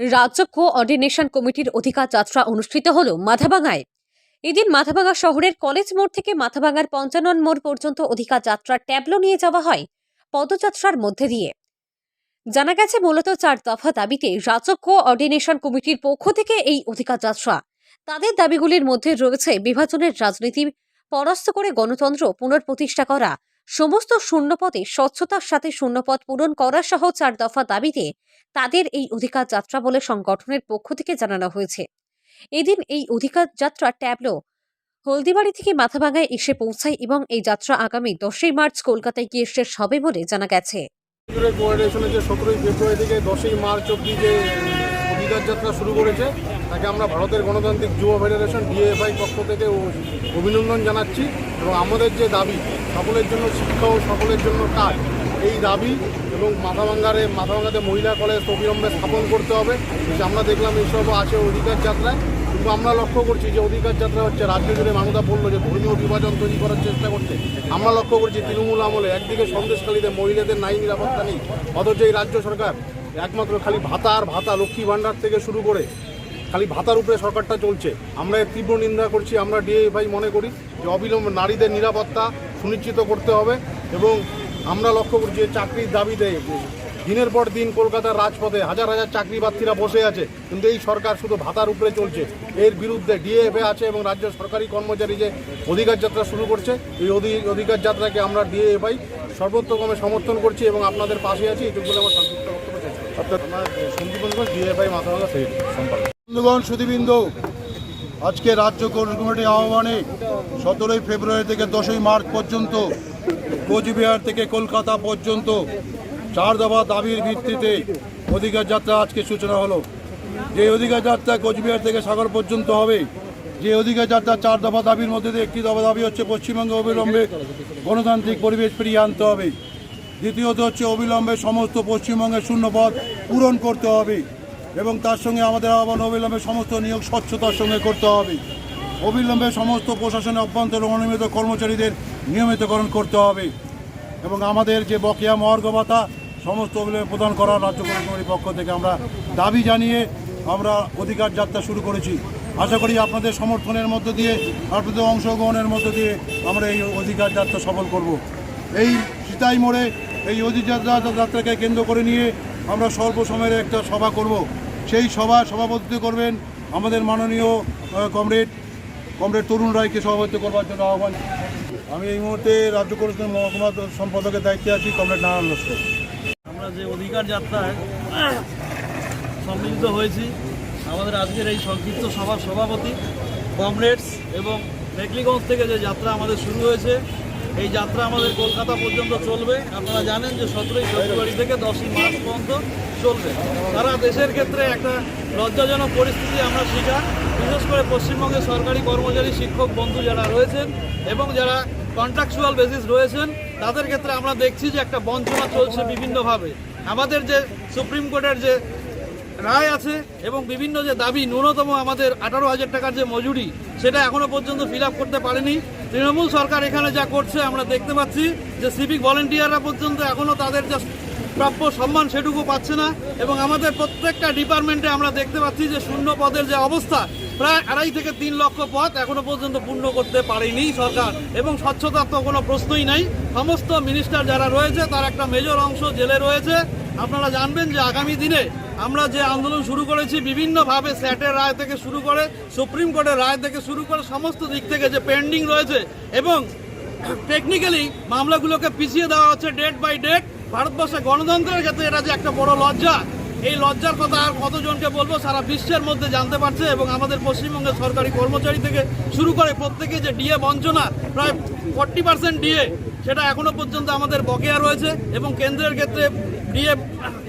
রাজ্য কোঅর্ডিনেশন কমিটির অধিকার যাত্রা অনুষ্ঠিত হল মাথাভাঙায় এদিন মাথাভাঙা শহরের কলেজ মোড় থেকে মাথাভাঙার পঞ্চানন মোড় পর্যন্ত অধিকার যাত্রার ট্যাবলো নিয়ে যাওয়া হয় পদযাত্রার মধ্যে দিয়ে। জানা গেছে, মূলত চার দফা দাবিতে রাজ্য কোঅর্ডিনেশন কমিটির পক্ষ থেকে এই অধিকার যাত্রা। তাদের দাবিগুলির মধ্যে রয়েছে বিভাজনের রাজনীতি পরাস্ত করে গণতন্ত্র পুনঃপ্রতিষ্ঠা করা সমস্ত শূন্যপদে স্বচ্ছতার সাথে শূন্যপদ পূরণ করা সহ চার দফা দাবিতে তাদের এই অধিকার যাত্রা বলে সংগঠনের পক্ষ থেকে জানানো হয়েছে। এদিন এই অধিকার যাত্রা ট্যাবলো হলদিবাড়ি থেকে মাথাভাঙায় এসে পৌঁছায় এবং এই যাত্রা আগামী দশই মার্চ কলকাতায় গিয়ে শেষ হবে বলে জানা গেছে। দশই মার্চ যাত্রা শুরু করেছে, তাকে আমরা ভারতের গণতান্ত্রিক যুব ফেডারেশন, ডিএফআই পক্ষ থেকে অভিনন্দন জানাচ্ছি এবং আমাদের যে দাবি সকলের জন্য শিক্ষা ও সকলের জন্য কাজ। এই দাবি এবং মাথাভাঙ্গারে, মাথাভাঙ্গাতে মহিলা কলেজ অবিলম্বে স্থাপন করতে হবে। যে আমরা দেখলাম এইসব আছে অধিকার যাত্রায়। কিন্তু আমরা লক্ষ্য করছি যে অধিকার যাত্রা হচ্ছে রাজ্য জুড়ে মানুষরা বলল যে ধর্মীয় বিভাজন তৈরি করার চেষ্টা করছে। আমরা লক্ষ্য করছি তৃণমূল আমলে একদিকে সন্দেশখালীতে মহিলাদের নাই নিরাপত্তা নেই, অথচ এই রাজ্য সরকার একমাত্র খালি ভাতা আর ভাতা, লক্ষ্মী ভাণ্ডার থেকে শুরু করে খালি ভাতার উপরে সরকারটা চলছে। আমরা তীব্র নিন্দা করছি, আমরা ডিএফআই মনে করি যে অবিলম্বে নারীদের নিরাপত্তা সুনিশ্চিত করতে হবে এবং আমরা লক্ষ্য করছি যে চাকরির দাবিতে দিনের পর দিন কলকাতার রাজপথে হাজার হাজার চাকরি প্রার্থীরা বসে আছে কিন্তু এই সরকার শুধু ভাতার উপরে চলছে। এর বিরুদ্ধে ডিএফএ আছে এবং রাজ্য সরকারি কর্মচারী যে অধিকার যাত্রা শুরু করছে এই অধি- অধিকার যাত্রাকে আমরা ডিএফআই সর্বোত্তমে সমর্থন করছি এবং আপনাদের পাশে আছি। এইটুকু বলে আমার সংক্ষিপ্ত বক্তব্য করছি। আপনার আমার সন্দীপ ডিএফআই মাথাভাঙা সেই সম্পাদক। বন্ধুগণ সুদীবৃন্দ আজকে রাজ্য কমিটির আহ্বানে সতেরোই ফেব্রুয়ারি থেকে দশই মার্চ পর্যন্ত কোচবিহার থেকে কলকাতা পর্যন্ত চার দফা দাবির ভিত্তিতে অধিকার যাত্রা আজকে সূচনা হলো। যে অধিকার যাত্রা কোচবিহার থেকে সাগর পর্যন্ত হবে, যে অধিকার যাত্রা চার দফা দাবির মধ্যে একটি দফা দাবি হচ্ছে পশ্চিমবঙ্গে অবিলম্বে গণতান্ত্রিক পরিবেশ ফিরিয়ে আনতে হবে। দ্বিতীয়ত হচ্ছে অবিলম্বে সমস্ত পশ্চিমবঙ্গের শূন্যপদ পূরণ করতে হবে। এবং তার সঙ্গে আমাদের আহ্বান অবিলম্বে সমস্ত নিয়োগ স্বচ্ছতার সঙ্গে করতে হবে। অবিলম্বে সমস্ত প্রশাসনের অভ্যন্তর অনিয়মিত কর্মচারীদের নিয়মিতকরণ করতে হবে। এবং আমাদের যে বকেয়া মহার্ঘ ভাতা, সমস্ত অবিলম্বে প্রদান করা রাজ্য কমিটির পক্ষ থেকে আমরা দাবি জানিয়ে আমরা অধিকার যাত্রা শুরু করেছি। আশা করি আপনাদের সমর্থনের মধ্য দিয়ে, আপনাদের অংশগ্রহণের মধ্য দিয়ে আমরা এই অধিকার যাত্রা সফল করব। এই সীতাই মোড়ে এই অধিকার যাত্রাকে কেন্দ্র করে নিয়ে আমরা স্বল্প সময়ের একটা সভা করব। সেই সভা সভাপতিত্ব করবেন আমাদের মাননীয় কমরেড কমরেড তরুণ রায়কে সভাপতিত্ব করবার জন্য আহ্বান। আমি এই মুহূর্তে রাজ্য কমিশন মহকুমা সম্পাদকের দায়িত্বে আছি, কমরেড নারায়ণ লস্কর। আমরা যে অধিকার যাত্রায় সম্মিলিত হয়েছি, আমাদের আজকের এই সংক্ষিপ্ত সভার সভাপতি, কমরেডস এবং মেকলিগঞ্জ থেকে যে যাত্রা আমাদের শুরু হয়েছে, এই যাত্রা আমাদের কলকাতা পর্যন্ত চলবে। আপনারা জানেন যে সতেরোই ফেব্রুয়ারি থেকে দশই মার্চ পর্যন্ত চলবে। তারা দেশের ক্ষেত্রে একটা লজ্জাজনক পরিস্থিতি আমরা শিকার। বিশেষ করে পশ্চিমবঙ্গের সরকারি কর্মচারী, শিক্ষক, বন্ধু যারা রয়েছেন এবং যারা কন্ট্রাকচুয়াল বেসিস রয়েছেন, তাদের ক্ষেত্রে আমরা দেখছি যে একটা বঞ্চনা চলছে বিভিন্নভাবে। আমাদের যে সুপ্রিম কোর্টের যে রায় আছে এবং বিভিন্ন যে দাবি, ন্যূনতম আমাদের আঠারো হাজার টাকার যে মজুরি, সেটা এখনও পর্যন্ত ফিল করতে পারেনি। তৃণমূল সরকার এখানে যা করছে, আমরা দেখতে পাচ্ছি যে সিভিক ভলেন্টিয়াররা পর্যন্ত এখনও তাদের যা প্রাপ্য সম্মান সেটুকু পাচ্ছে না এবং আমাদের প্রত্যেকটা ডিপার্টমেন্টে আমরা দেখতে পাচ্ছি যে শূন্য পদের যে অবস্থা প্রায় আড়াই থেকে তিন লক্ষ পদ এখনও পর্যন্ত পূর্ণ করতে পারেনি সরকার এবং স্বচ্ছতার তো কোনো প্রশ্নই নাই। সমস্ত মিনিস্টার যারা রয়েছে তার একটা মেজর অংশ জেলে রয়েছে। আপনারা জানবেন যে আগামী দিনে আমরা যে আন্দোলন শুরু করেছি, বিভিন্নভাবে স্যাটের রায় থেকে শুরু করে, সুপ্রিম কোর্টের রায় থেকে শুরু করে, সমস্ত দিক থেকে যে পেন্ডিং রয়েছে এবং টেকনিক্যালি মামলাগুলোকে পিছিয়ে দেওয়া হচ্ছে ডেট বাই ডেট ভারতবর্ষে গণতন্ত্রের ক্ষেত্রে এটা যে একটা বড় লজ্জা। এই লজ্জার কথা আর কতজনকে বলব? সারা বিশ্বের মধ্যে জানতে পারছে এবং আমাদের পশ্চিমবঙ্গের সরকারি কর্মচারী থেকে শুরু করে প্রত্যেকে যে ডিএ বঞ্চনা, প্রায় ফর্টি পার্সেন্ট ডিএ সেটা এখনও পর্যন্ত আমাদের বকেয়া রয়েছে এবং কেন্দ্রের ক্ষেত্রে ডিএ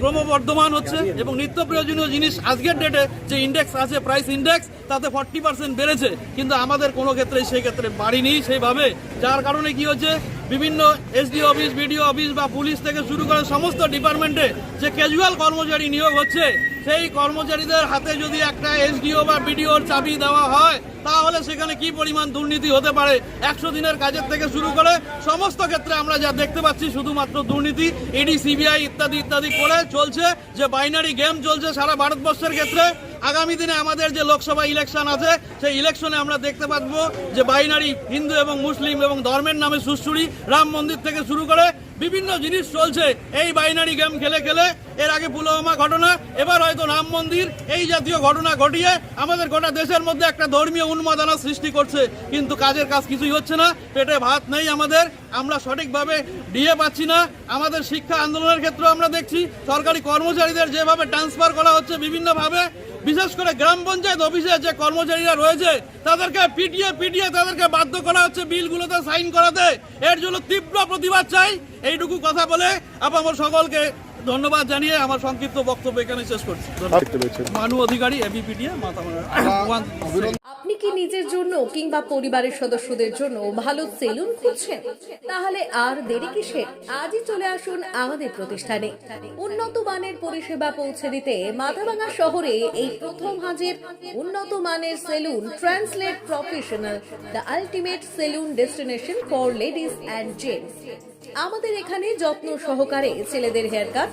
ক্রমবর্ধমান হচ্ছে এবং নিত্য প্রয়োজনীয় জিনিস আজকের ডেটে যে ইন্ডেক্স আছে প্রাইস ইন্ডেক্স তাতে ফর্টি পার্সেন্ট বেড়েছে। কিন্তু আমাদের কোনো ক্ষেত্রে সেই ক্ষেত্রে বাড়িনি সেইভাবে। যার কারণে কি হচ্ছে, বিভিন্ন এসডি অফিস বিডিও অফিস বা পুলিশ থেকে শুরু করে সমস্ত ডিপার্টমেন্টে যে ক্যাজুয়াল কর্মচারী নিয়োগ হচ্ছে সেই কর্মচারীদের হাতে যদি একটা এসডিও বা বিডিওর চাবি দেওয়া হয়, তাহলে সেখানে কি পরিমাণ দুর্নীতি হতে পারে? একশো দিনের কাজের থেকে শুরু করে সমস্ত ক্ষেত্রে আমরা যা দেখতে পাচ্ছি শুধুমাত্র দুর্নীতি, ইডি, সিবিআই ইত্যাদি ইত্যাদি করে চলছে, যে বাইনারি গেম চলছে সারা ভারতবর্ষের ক্ষেত্রে। আগামী দিনে আমাদের যে লোকসভা ইলেকশন আছে, সেই ইলেকশনে আমরা দেখতে পাবো যে বাইনারি হিন্দু এবং মুসলিম এবং ধর্মের নামে সুশ্রুড়ি রাম মন্দির থেকে শুরু করে বিভিন্ন জিনিস চলছে। এই বাইনারি গেম খেলে খেলে এর আগে পুলওয়ামা ঘটনা, এবার হয়তো রাম মন্দির, এই জাতীয় ঘটনা ঘটিয়ে আমাদের গোটা দেশের মধ্যে একটা ধর্মীয় উন্মাদনা সৃষ্টি করছে। কিন্তু কাজের কাজ কিছুই হচ্ছে না, পেটে ভাত নেই আমাদের, আমরা সঠিকভাবে ডিএ পাচ্ছি না, আমাদের শিক্ষা আন্দোলনের ক্ষেত্রে আমরা দেখছি, সরকারি কর্মচারীদের যেভাবে ট্রান্সফার করা হচ্ছে বিভিন্নভাবে বিশেষ করে গ্রাম পঞ্চায়েত অফিসে যে কর্মচারীরা রয়েছে, তাদেরকে পিটিয়ে পিটিয়ে তাদেরকে বাধ্য করা হচ্ছে, বিলগুলোতে সাইন করাতে। এর জন্য তীব্র প্রতিবাদ চাই। এইটুকু কথা বলে আপামর সকলকে ধন্যবাদ জানিয়ে আমার সংক্ষিপ্ত বক্তব্য এখানে শেষ করছি। মানু অধিকারী আপনি কি নিজের জন্য কিংবা পরিবারের সদস্যদের জন্য ভালো সেলুন খুঁজছেন? তাহলে আর দেরি কিসে? আজই চলে আসুন আমাদের প্রতিষ্ঠানে। উন্নত মানের পরিষেবা পৌঁছে দিতে মাথাভাঙা শহরে এই প্রথম হাজির উন্নত মানের salon translate professional the ultimate salon destination for ladies and gents. আমাদের এখানে যত্ন সহকারে ছেলেদের হেয়ার কাট